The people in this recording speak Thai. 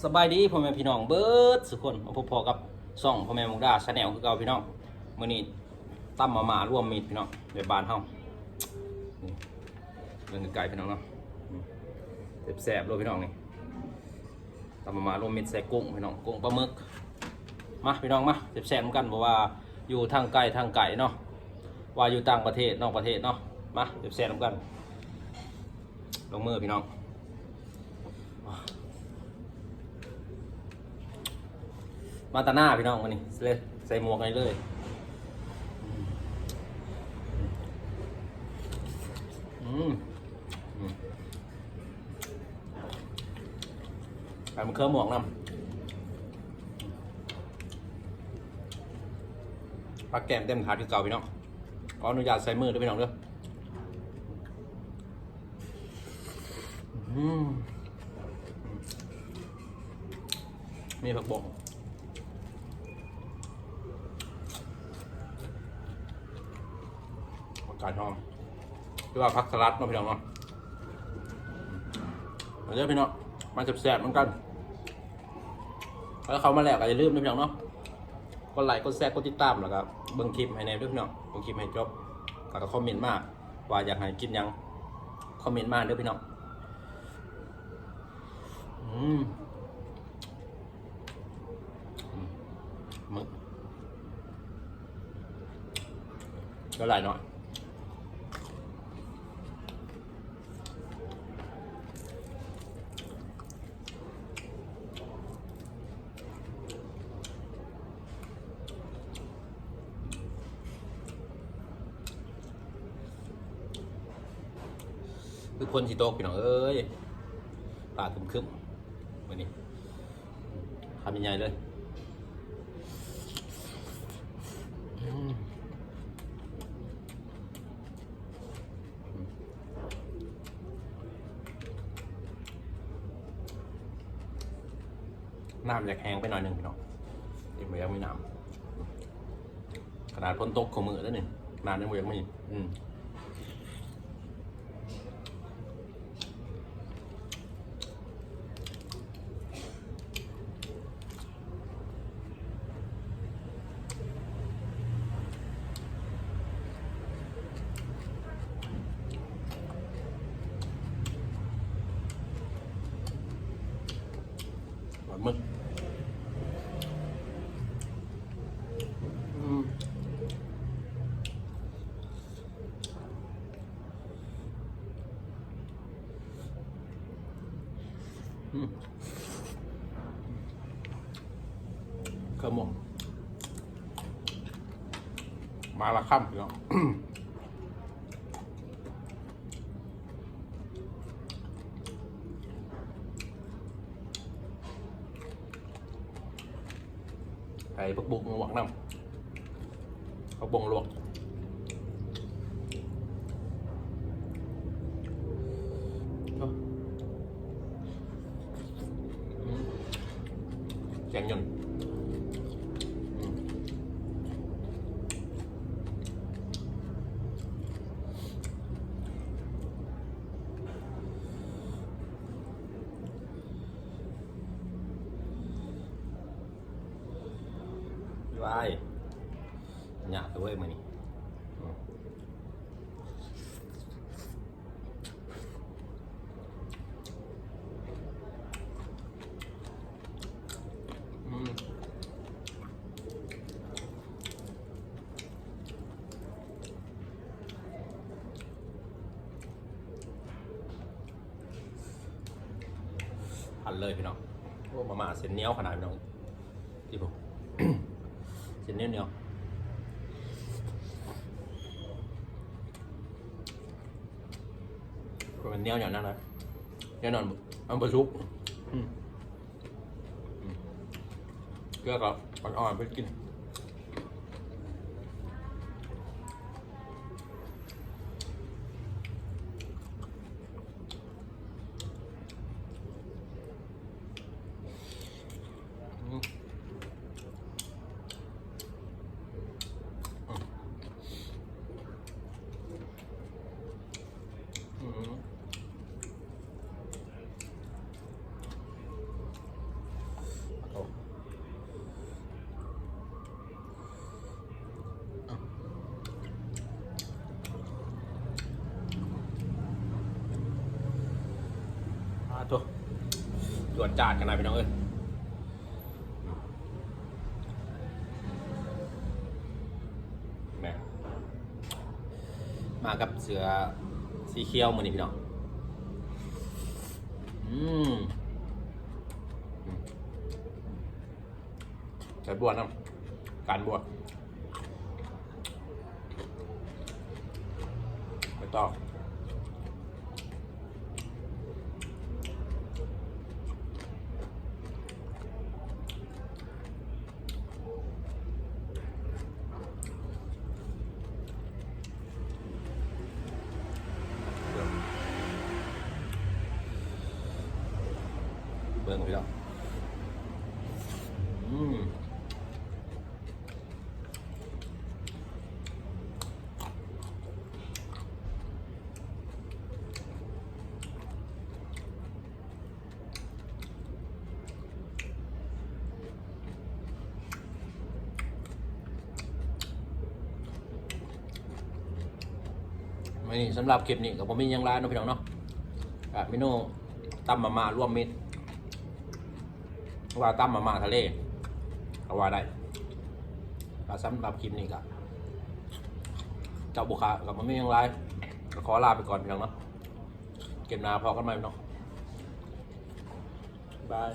สบายดีพ่อแม่พี่น้องเบิร์ดสุกคนมาพบพอกับซ่องพ่อแม่มุกดาชาแนลคือเก่าพี่น้องมือนี้ตั้มมามาร่วมมีดพี่น้องในบ้านเฮาเรื่องไก่พี่น้องเนาะอืมแซ่บๆเลยพี่น้องนี่ตั้มมามาร่วมมีดใส่กุ้งพี่น้องกุ้งปลาหมึกมาพี่น้องมาแซ่บๆเหมือนกันเพราะว่าอยู่ทางไกลทางไก่เนาะว่าอยู่ต่างประเทศนอกประเทศเนาะมาแซ่บๆเหมือนกันลงมือพี่น้อง มาตาหน้าพี่น้องมานี่เลยใส่หมวกกันเลยอืมอืมไปมันเคลิ้มหมวกนำปลาแก้มเต็มถาดที่เก่าพี่น้องขออนุญาตใส่มือด้วยพี่น้องเด้ออืมมีผักบง กกาดหอมหรือว่าผักสลัดเนาะพี่น้องเนาะมาเจอพี่น้องมาแซ่บๆเหมือนกัน แล้วเขามาแล้วก็อย่าลืมนะพี่น้องเนาะกดไลค์กดแชร์กดติดตามแล้วก็เบิ่งคลิปให้แน่ด้วยพี่น้องเบิ่งคลิปให้จบแล้วก็คอมเมนต์มาว่าอยากให้กินยังคอมเมนต์มาเด้อพี่น้องอืมอืมมึกก็หลายหน่อย คือคนสิโตกพี่น้องเอ้ยปากคึมๆวันนี้ทำยังไงเลยน้ำอยากแห้งไปหน่อยหนึ่งพี่น้องเดี๋ยวมันยังไม่น้ำขนาดพ้นตกของมือแล้วนี่งน้ำยังไม่ยังไม่อืม หวานมึกอืมอืมขมงมาละค่ำพี่น้อง ไก่ปักบุกหวังน้ำปักบงลวกเอาอืมแกงยน วายหยาบด้วยมันนี่อืมหั่นเลยพี่น้องโอ้มามาเส้นเหนียวขนาดพี่น้องที่ผม เส้นเหนียวเหนียวมันเหนียวอย่างนั้นนะแน่นอนมันประชุกอืมอืมเกลือก็อ่อนๆไปกิน อืมอืม จวดจาดกันน่อยพี่น้องเอ้ยมากับเสือสีเขียวมือนี่พี่น้อง อืมใส่บวชนะการบวชไม่ต้อ งเบิ่งพี่น้องอืมไม่นี่สำหรับคลิปนี้กับผมมียังร้านนาะพี่น้องเนาะอะเมนูตำมามาร่วมมิตร ว่าตั้มมาม่าทะเลก็ว่าได้ก็สำหรับคลิปนี้ก็เจ้าบุคากับมันไม่ยังไรก็ขอลาไปก่อนพี่น้องเนาะเก็บนาพอกันไหมเน้องบาย